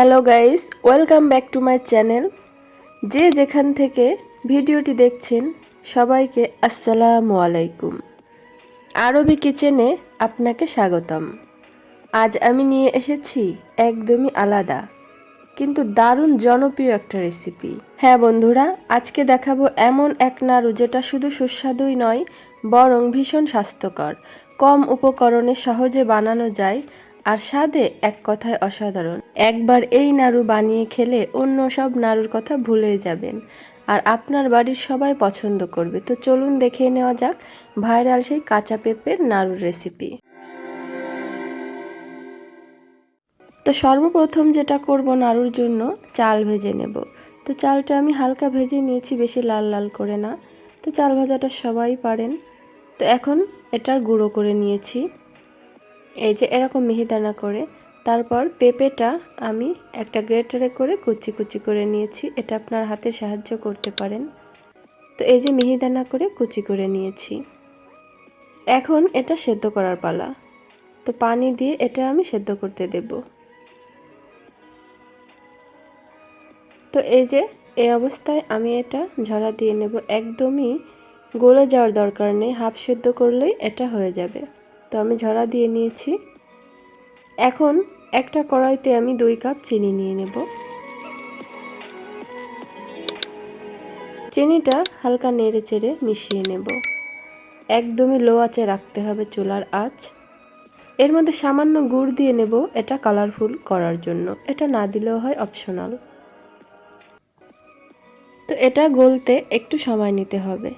Hello guys, welcome back to my channel. যে যেখান থেকে ভিডিওটি দেখছেন, সবাইকে আসসালামু আলাইকুম। আরবি কিচেনে আপনাকে স্বাগতম। আজ আমি নিয়ে এসেছি একদমই আলাদা, কিন্তু দারুণ জনপ্রিয় একটা রেসিপি হ্যাঁ বন্ধুরা, আজকে দেখাবো এমন এক নাড়ু যেটা শুধু সুস্বাদুই নয়, বরং ভীষণ স্বাস্থ্যকর। কম উপকরণে সহজে বানানো যায় আর স্বাদে এক কথায় অসাধারণ। একবার এই নাড়ু বানিয়ে খেলে অন্য সব নাড়ুর কথা ভুলে যাবেন। আর আপনার বাড়ির সবাই পছন্দ করবে। তো চলুন দেখে নেওয়া যাক ভাইরাল সেই কাঁচা পেঁপের নাড়ুর রেসিপি তো সর্বপ্রথম যেটা করব নাড়ুর জন্য, চাল ভেজে নেব। তো চালটা আমি হালকা ভেজে নিয়েছি, বেশি লাল লাল করে না। তো চাল ভাজাটা সবাই পারেন। তো এখন এটার গুঁড়ো করে নিয়েছি। এই যে এরকম মিহিদানা করে, তারপর পেঁপেটা আমি একটা গ্রেটারে করে কুচি কুচি করে নিয়েছি। এটা আপনার হাতে সাহায্য করতে পারেন। তো এই যে মিহিদানা করে কুচি করে নিয়েছি। এখন এটা সেদ্ধ করার পালা। তো পানি দিয়ে এটা আমি সেদ্ধ করতে দেব। তো এই যে, এই অবস্থায় আমি এটা ঝরা দিয়ে নেব। একদমই গলে যাওয়ার দরকার নেই। হাফ সেদ্ধ করলেই এটা হয়ে যাবে। তো আমি ঝরা দিয়ে নিয়েছি। এখন একটা কড়াইতে আমি দুই কাপ চিনি নিয়ে নেব। চিনিটা হালকা নেড়ে চেড়ে মিশিয়ে নেব। একদমই লো আঁচে রাখতে হবে চুলার আঁচ। এর মধ্যে সামান্য গুড় দিয়ে নেব এটা কালারফুল করার জন্য। এটা না দিলেও হয় অপশনাল তো এটা গলতে একটু সময় নিতে হবে।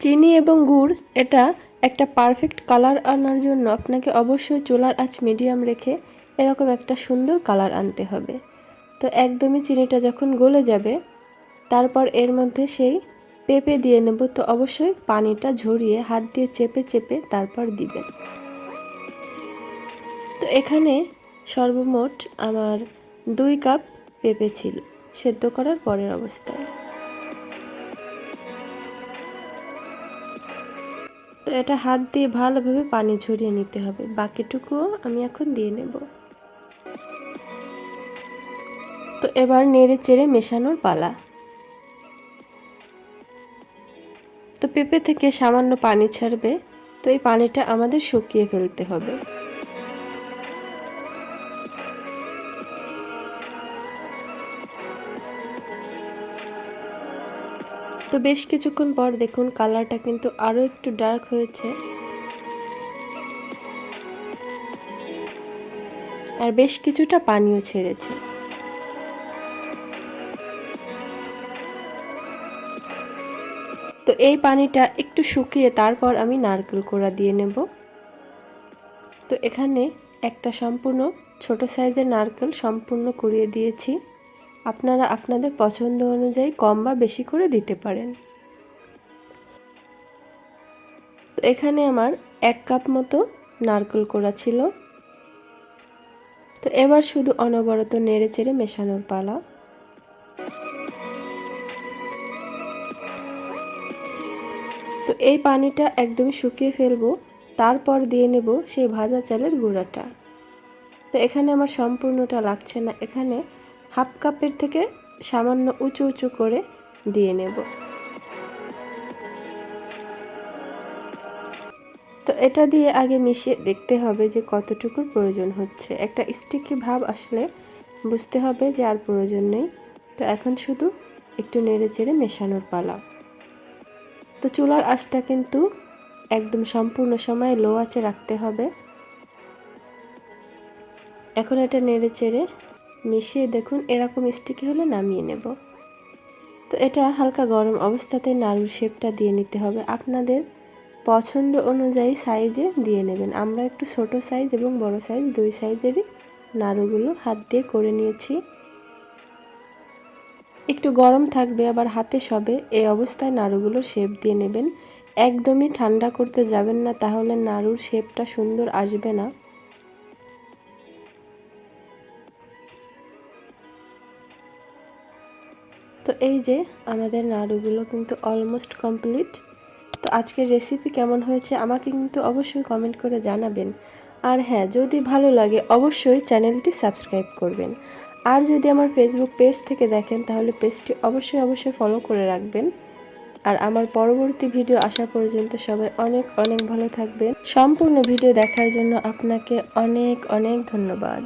চিনি এবং গুড়, এটা একটা পারফেক্ট কালার আনার জন্য আপনাকে অবশ্যই চুলার আঁচ মিডিয়াম রেখে এরকম একটা সুন্দর কালার আনতে হবে। তো একদমই চিনিটা যখন গলে যাবে, তারপর এর মধ্যে সেই পেঁপে দিয়ে নেব। তো অবশ্যই পানিটা ঝরিয়ে হাত দিয়ে চেপে চেপে তারপর দিবেন। তো এখানে সর্বমোট আমার দুই কাপ পেঁপে ছিল, সেদ্ধ করার পরের অবস্থায়। তো এটা হাত দিয়ে ভালোভাবে পানি ঝরিয়ে নিতে হবে। বাকিটুকুও আমি এখন দিয়ে নেব। তো এবার নেড়ে চেড়ে মেশানোর পালা। তো পেঁপে থেকে সামান্য পানি ছাড়বে। তো এই পানিটা আমাদের শুকিয়ে ফেলতে হবে। তো বেশ কিছুক্ষণ পর দেখুন কালারটা কিন্তু আরও একটু ডার্ক হয়েছে। আর বেশ কিছুটা পানিও ছেড়েছে। তো এই পানিটা একটু শুকিয়ে তারপর আমি নারকেল কোড়া দিয়ে নেব। তো এখানে একটা সম্পূর্ণ ছোট সাইজের নারকেল সম্পূর্ণ কুড়িয়ে দিয়েছি। আপনারা আপনাদের পছন্দ অনুযায়ী কম বা বেশি করে দিতে পারেন। তো এখানে আমার এক কাপ মতো নারকেল কোড়া ছিল। তো এবার শুধু অনবরত নেড়ে চেড়ে মেশানোর পালা। তো এই পানিটা একদম শুকিয়ে ফেলব, তারপর দিয়ে নেব সেই ভাজা চালের গুঁড়াটা। তো এখানে আমার সম্পূর্ণটা লাগছে না। এখানে হাফ কাপের থেকে সামান্য উঁচু উঁচু করে দিয়ে নেব। তো এটা দিয়ে আগে মিশিয়ে দেখতে হবে যে কতটুকুর প্রয়োজন হচ্ছে। একটা স্টিকি ভাব আসলে বুঝতে হবে যে আর প্রয়োজন নেই। তো এখন শুধু একটু নেড়ে চেড়ে মেশানোর পালা। তো চুলার আঁচটা কিন্তু একদম সম্পূর্ণ সময় লো আঁচে রাখতে হবে। এখন এটা নেড়ে চেড়ে মিশিয়ে দেখুন, এরকম স্টিকি হলে নামিয়ে নেব। তো এটা হালকা গরম অবস্থাতে নাড়ুর শেপটা দিয়ে নিতে হবে। আপনাদের পছন্দ অনুযায়ী সাইজে দিয়ে নেবেন। আমরা একটু ছোট সাইজ এবং বড় সাইজ দুই সাইজেরই নাড়ুগুলো হাত দিয়ে করে নিয়েছি। একটু গরম থাকবে, আবার হাতে সবে এই অবস্থায় নাড়ুগুলো শেপ দিয়ে নেবেন। একদমই ঠান্ডা করতে যাবেন না, তাহলে নাড়ুর শেপটা সুন্দর আসবে না। তো এই যে আমাদের নাড়ুগুলো কিন্তু অলমোস্ট কমপ্লিট তো আজকের রেসিপি কেমন হয়েছে আমাকে কিন্তু অবশ্যই কমেন্ট করে জানাবেন। আর হ্যাঁ যদি ভালো লাগে অবশ্যই চ্যানেলটি সাবস্ক্রাইব করবেন। আর যদি আমার ফেসবুক পেজ থেকে দেখেন, তাহলে পেজটি অবশ্যই অবশ্যই ফলো করে রাখবেন। আর আমার পরবর্তী ভিডিও আসা পর্যন্ত সবাই অনেক অনেক ভালো থাকবেন। সম্পূর্ণ ভিডিও দেখার জন্য আপনাকে অনেক অনেক ধন্যবাদ।